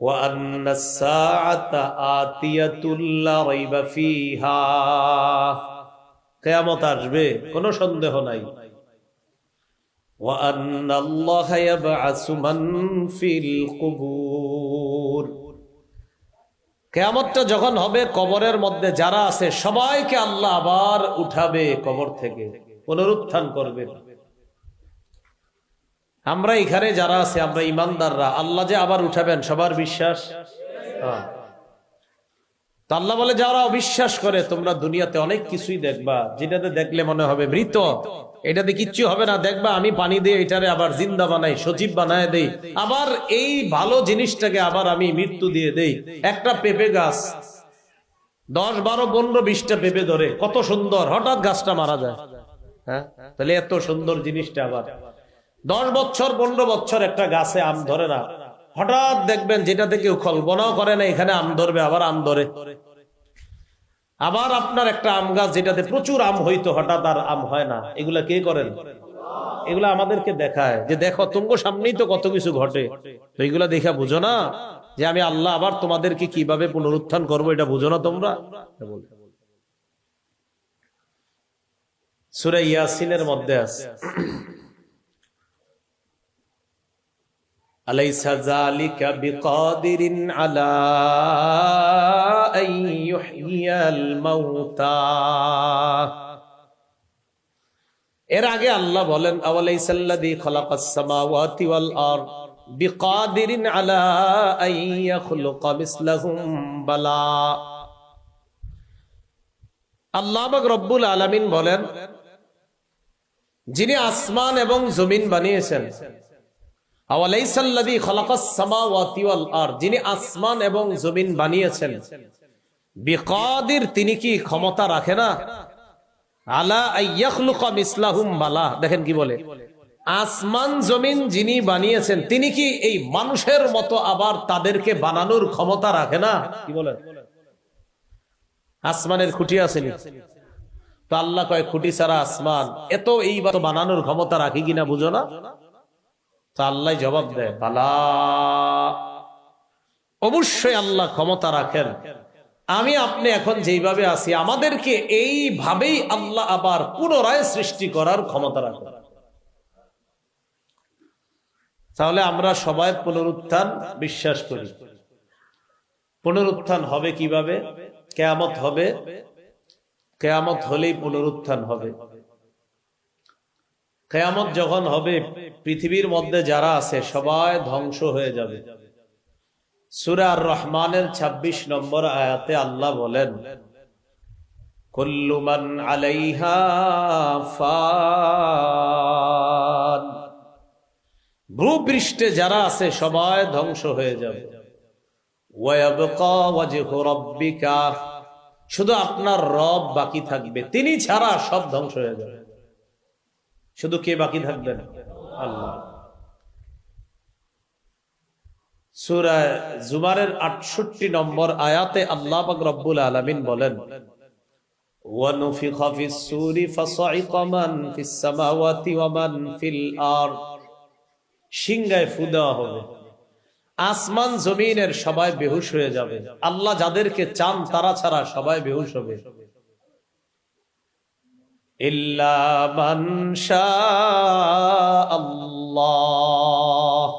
وأن الساعة آتية لا ريب فيها কেয়ামত আসবে কোনো সন্দেহ নাই وأن الله يبعث من في القبور কেয়ামতটা যখন হবে কবরের মধ্যে যারা আছে সবাইকে আল্লাহ আবার উঠাবে কবর থেকে পুনরুত্থান করবে আমরা এখানে যারা আছে, আমরা ইমানদাররা, আল্লাহ যে আবার উঠাবেন, সবার বিশ্বাস? হ্যাঁ। আল্লাহ বলে, যারা অবিশ্বাস করে, তোমরা দুনিয়াতে অনেক কিছুই দেখবা। যেটাতে দেখলে মনে হবে মৃত। এটাতে কিচ্ছু হবে না। দেখবা, আমি পানি দিয়ে এটারে আবার জিন্দা বানাই, সজীব বানায় দেই। আবার এই ভালো জিনিসটাকে আবার আমি মৃত্যু দিয়ে দেই। একটা পেঁপে গাছ, দশ, বারো, পনেরো, বিশটা পেঁপে ধরে, কত সুন্দর। হঠাৎ গাছটা মারা যায়। হ্যাঁ? তাহলে এত সুন্দর জিনিসটা আবার। দশ বছর, পনেরো বছর একটা গাছে আম ধরে না। হঠাৎ দেখবেন যেটাতে কেউ কল্পনাও করে না, এখানে আম ধরবে, আবার আম ধরে। আবার আপনার একটা আম গাছ যেটাতে প্রচুর আম হইতো, হঠাৎ আর আম হয় না। এগুলা কে করেন? এগুলা আমাদেরকে দেখায়। যে দেখো, তোমার সামনেই তো কত কিছু ঘটে। তো এগুলা দেখা বুঝো না যে আমি আল্লাহ আবার তোমাদেরকে কীভাবে পুনরুত্থান করব, এটা বুঝো না তোমরা? সুরে ইয়াসিনের মধ্যে আছে। আলাইসা এর আগে আল্লাহ বলেন আলা আল্লাহ রব্বুল আলামিন বলেন, যিনি আসমান এবং জমিন বানিয়েছেন যিনি আসমান এবং জমিন বানিয়েছেন। বিকাদির তিনি কি ক্ষমতা রাখে না? দেখেন কি বলে। আসমান, জমিন যিনি বানিয়েছেন, তিনি কি এই মানুষের মতো আবার তাদেরকে বানানোর ক্ষমতা রাখে না? কি বলেন আসমানের খুঁটি তো আল্লাহ কয়, খুঁটি ছাড়া আসমান, এত এই বানানোর ক্ষমতা রাখি কিনা বুঝো না? তা আল্লাহ জবাব দেয়, বালা। অবশ্যই আল্লাহ ক্ষমতা রাখেন। আমি আপনি এখন যেইভাবে আছি, আমাদেরকে এইভাবেই আল্লাহ আবার পুনরায় সৃষ্টি করার ক্ষমতা রাখেন। তাহলে আমরা সবাই পুনরুত্থান বিশ্বাস করি। পুনরুত্থান হবে কীভাবে? কেয়ামত হবে। কেয়ামত হলেই পুনরুত্থান হবে। কেয়ামত যখন হবে, পৃথিবীর মধ্যে যারা আছে সবাই ধ্বংস হয়ে যাবে। সুরার রহমানের ২৬ নম্বর আয়াতে আল্লাহ বলেন কুল্লুমান আলাইহা ফান। ভূপৃষ্ঠে যারা আছে সবাই ধ্বংস হয়ে যাবে। শুধু আপনার রব বাকি থাকবে, তিনি ছাড়া সব ধ্বংস হয়ে যাবে। শুধু কে বাকি থাকবেন আল্লাহ সুরা জুমারের আটষট্টি নম্বর আয়াতে আল্লাহ পাক রব্বুল আলামিন বলেন وَنُفِخَ فِي الصُّورِ فَصَعِقَ مَنْ فِي السَّمَاوَاتِ وَمَنْ فِي الْأَرْضِ সিংহায় ফু দেওয়া হবে আসমান জমিনের সবাই বেহুশ হয়ে যাবে আল্লাহ যাদেরকে চান তারা ছাড়া সবাই বেহুশ হবে ইল্লা মান আল্লাহ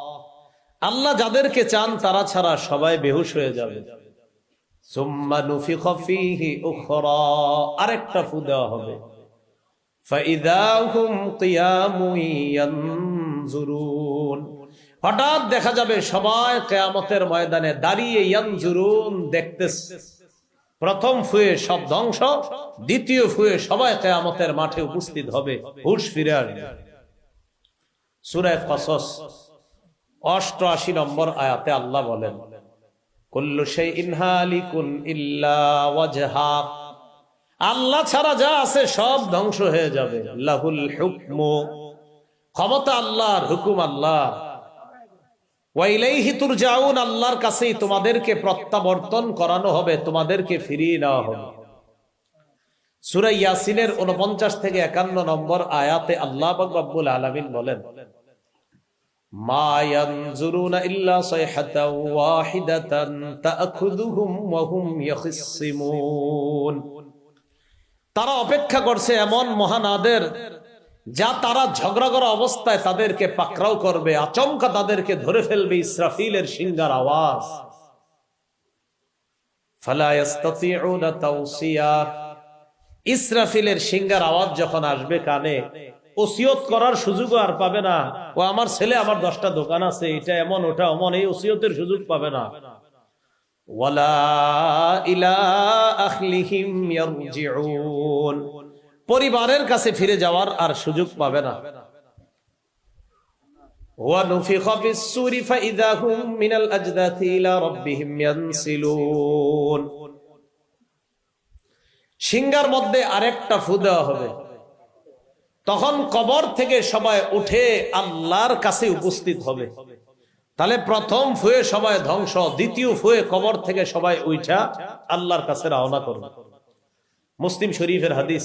আল্লাহ যাদেরকে চান, তারা ছাড়া সবাই বেহুশ হয়ে যাবে। আরেকটা ফু দেওয়া হবে। হঠাৎ দেখা যাবে সবাই কেয়ামতের ময়দানে দাঁড়িয়ে ইয়ানজুরুন দেখতেছে। প্রথম ফুয়ে সব ধ্বংস, দ্বিতীয় ফুয়ে সবাই কেয়ামতের মাঠে উপস্থিত হবে, হুশ ফিরে আসবে। সুরায় কসস অষ্টআশি নম্বর আয়াতে আল্লাহ বলেন, কুল্লু শাইইন হালিকুন ইল্লা আল্লাহ ছাড়া যা আছে সব ধ্বংস হয়ে যাবে। ক্ষমতা আল্লাহর, হুকুম আল্লাহ আল্লাহর কাছেই তোমাদেরকে প্রত্যাবর্তন করানো হবে, তোমাদেরকে ফিরিয়ে নেওয়া হবে। ইয়াসিনের 49 থেকে 51 নম্বর আয়াতে আল্লাহ বলেন তারা অপেক্ষা করছে এমন মহানাদের যা তারা ঝগড়া করা অবস্থায় তাদেরকে পাকড়াও করবে, আচমকা তাদেরকে ধরে ফেলবে ইসরাফিলের সিঙ্গার আওয়াজ। ইসরাফিলের সিঙ্গার আওয়াজ যখন আসবে কানে, ওসিয়ত করার সুযোগও আর পাবে না। ও আমার ছেলে, আমার দশটা দোকান আছে, এটা এমন, ওটা অমন, এই ওসিয়তের সুযোগ পাবে না। ওয়ালা ইলা আখলিহিম ইয়ারজিউন। পরিবারের কাছে ফিরে যাওয়ার আর সুযোগ পাবে না। সিংহার মধ্যে আরেকটা ফু দেওয়া হবে। তখন কবর থেকে সবাই উঠে আল্লাহর কাছে উপস্থিত হবে। তাহলে প্রথম ফুয়ে সবাই ধ্বংস, দ্বিতীয় ফুয়ে কবর থেকে সবাই উঠা আল্লাহর কাছে রওনা করবে। মুসলিম শরীফের হাদিস।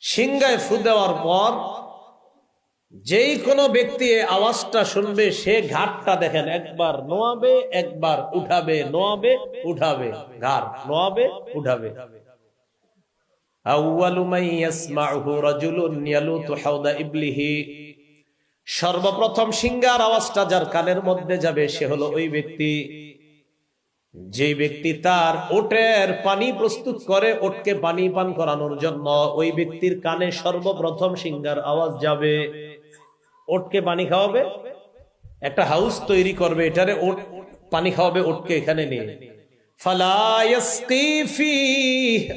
সিঙ্গায় ফু দেওয়ার পর যেই কোনো ব্যক্তি আওয়াজটা শুনবে, সে ঘাটটা দেখেন, একবার নোয়াবে, একবার উঠাবে, নোয়াবে, উঠাবে, ঘাট, নোয়াবে, উঠাবে। আউয়ালু মান ইয়াসমাউহু রাজুলুন ইয়ালুতু হাওদা ইবলিহি। সর্বপ্রথম সিঙ্গার আওয়াজটা যার কানের মধ্যে যাবে, সে হলো ওই ব্যক্তি। যে ব্যক্তি তার ওটের পানি প্রস্তুত করে, ওটকে পানি পান করানোর জন্য ওই ব্যক্তির কানে সর্বপ্রথম সিঙ্গার আওয়াজ যাবে। ওটকে পানি খাওয়াবে? একটা হাউস তৈরি করবে, এটারে ওট পানি খাওয়াবে, ওটকে এখানে নিয়ে।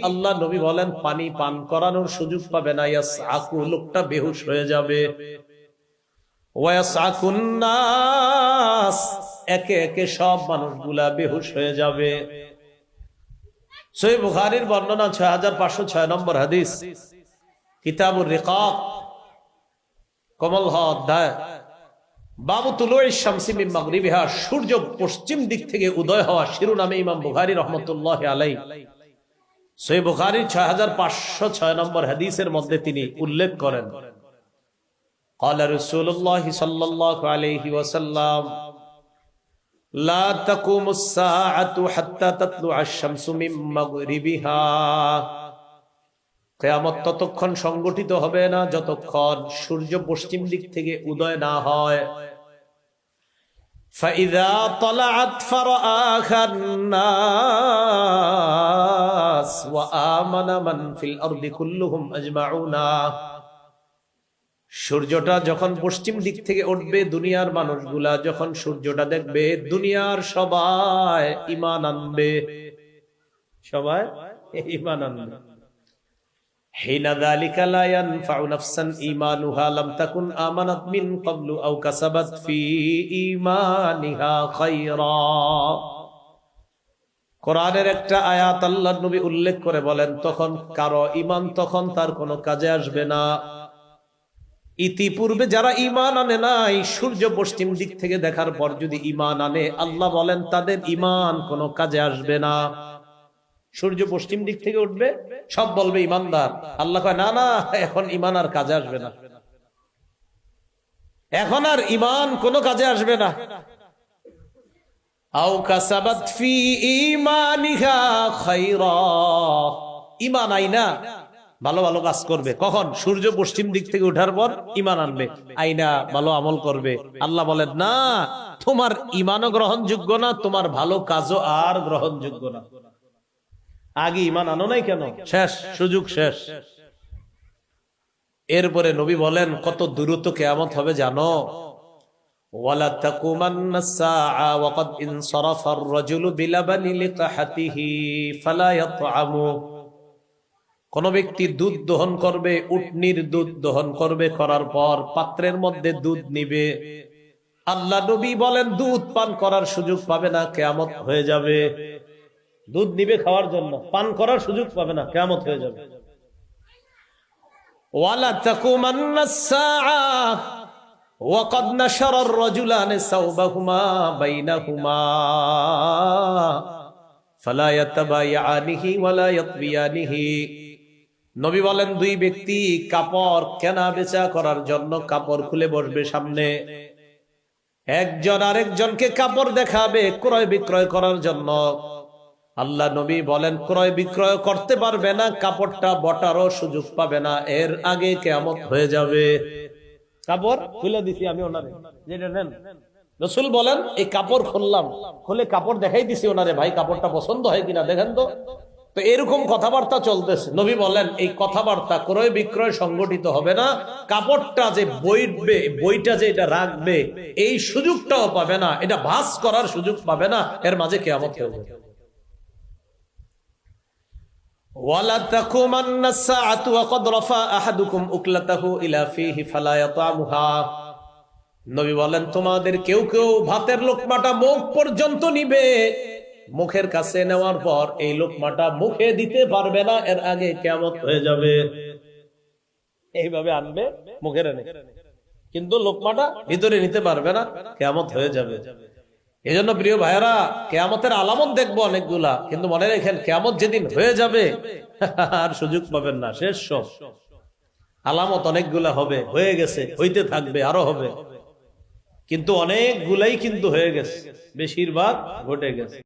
আল্লাহ নবী বলেন, পানি পান করানোর সুযোগ পাবে না লোকটা বেহুশ হয়ে যাবে। একে একে সব বেহুশ হয়ে যাবে। বুখারির বর্ণনা ছয় হাজার পাঁচশো ছয় নম্বর হাদিস। কমল অধ্যায়। বাবু তুলোয় সূর্য পশ্চিম দিক থেকে উদয় হওয়া শিরোনামে ইমাম বুখারী রহমতুল্লাহ আলাই সই বুখারীর ছয় হাজার পাঁচশো ছয় নম্বর হাদিসের মধ্যে তিনি উল্লেখ করেন قال رسول الله صلى الله عليه وسلم لا تقوم الساعة حتى تطلع الشمس من مغربها কেয়ামত ততক্ষণ সংগঠিত হবে না যতক্ষণ সূর্য পশ্চিম দিক থেকে উদয় না হয় فإذا طلعت فرآها الناس وآمن من في الأرض كلهم أجمعون সূর্যটা যখন পশ্চিম দিক থেকে উঠবে, দুনিয়ার মানুষগুলা যখন সূর্যটা দেখবে, দুনিয়ার সবাই ইমান আনবে। সবাই ইমান আনবে। একটা আয়াত উল্লেখ করে বলেন, তখন কারও ইমান তখন তার কোনো কাজে আসবে না। ইতিপূর্বে যারা ইমান আনে নাই, সূর্য পশ্চিম দিক থেকে দেখার পর যদি ইমান আনে, আল্লাহ বলেন, তাদের ইমান কোনো কাজে আসবে না। সূর্য পশ্চিম দিক থেকে উঠবে, সব বলবে ইমানদার আল্লাহ কয়, না না, এখন ইমান আর কাজে আসবে না। এখন আর ইমান কোনো কাজে আসবে না। ইমান আইনা ভালো ভালো কাজ করবে। কখন? সূর্য পশ্চিম দিক থেকে ওঠার পর ইমান আনবে। আইনা ভালো আমল করবে। আল্লাহ বলেন, না, তোমার ইমানও গ্রহণযোগ্য না, তোমার ভালো কাজও আর গ্রহণযোগ্য না। আগে ইমান আনো নাই কেন? শেষ, সুযোগ শেষ। এরপরে নবী বলেন, কত দ্রুত কেয়ামত হবে জানো? ওয়ালা ইয়াতআমু। কোন ব্যক্তি দুধ দহন করবে উটনির দুধ দহন করবে করার পর পাত্রের মধ্যে দুধ নিবে আল্লাহ নবী বলেন দুধ পান করার সুযোগ পাবে না কেয়ামত হয়ে যাবে দুধ নিবে খাওয়ার জন্য পান করার সুযোগ পাবে না কেয়ামত হয়ে যাবে ওয়ালা তাকুমান্না সাআ وقد نشر الرجلان ثوبهما بينهما فلا يتبايعانه ولا يطويانه নবী বলেন, দুই ব্যক্তি কাপড় কেনা বেচা করার জন্য কাপড় খুলে বসবে সামনে। একজন আরেকজনকে কাপড় দেখাবে ক্রয় বিক্রয় করার জন্য। আল্লাহ নবী বলেন, ক্রয় বিক্রয় করতে পারবে না, কাপড়টা বটারও সুযোগ পাবে না, এর আগে কেমন হয়ে যাবে। কাপড় খুলে দিছি আমি ওনারে, যেটা নেন। রসুল বলেন, এই কাপড় খুললাম, খুলে কাপড় দেখাই দিছি ওনারে, ভাই, কাপড়টা পছন্দ হয় কিনা, দেখেন তো। তো এরকম কথাবার্তা চলতেছে নবী বলেন এই কথাবার্তা ক্রয় বিক্রয় সংগঠিত হবে না কাপড়টা যে বইবে বইটা যে এটা রাখবে এই সুযোগটাও পাবে না এটা ভাস করার সুযোগ পাবে না এর মাঝে কেমন হয়ে যাবে ولا تقومن الساعة وقد رفع أحدكم أكلته إلى فيه فلا يطعمها নবী বলেন তোমাদের কেউ কেউ ভাতের লোকমাটা মুখ পর্যন্ত নিবে মুখের কাছে নেওয়ার পর এই লোকমাটা মুখে দিতে পারবে না, এর আগে কেমন হয়ে যাবে। এইভাবে আনবে, মুখের এনে কিন্তু লোকমাটা ভিতরে নিতে পারবে না কেমন হয়ে যাবে। এই জন্য প্রিয় ভাইয়েরা, কেয়ামতের আলামত দেখব অনেকগুলা, কিন্তু মনে রেখেন, কেয়ামত যেদিন হয়ে যাবে, আর সুযোগ পাবেন না, শেষ সব। আলামত অনেকগুলা হবে, হয়ে গেছে, হইতে থাকবে, আরও হবে। কিন্তু অনেকগুলাই কিন্তু হয়ে গেছে, বেশিরভাগ ঘটে গেছে।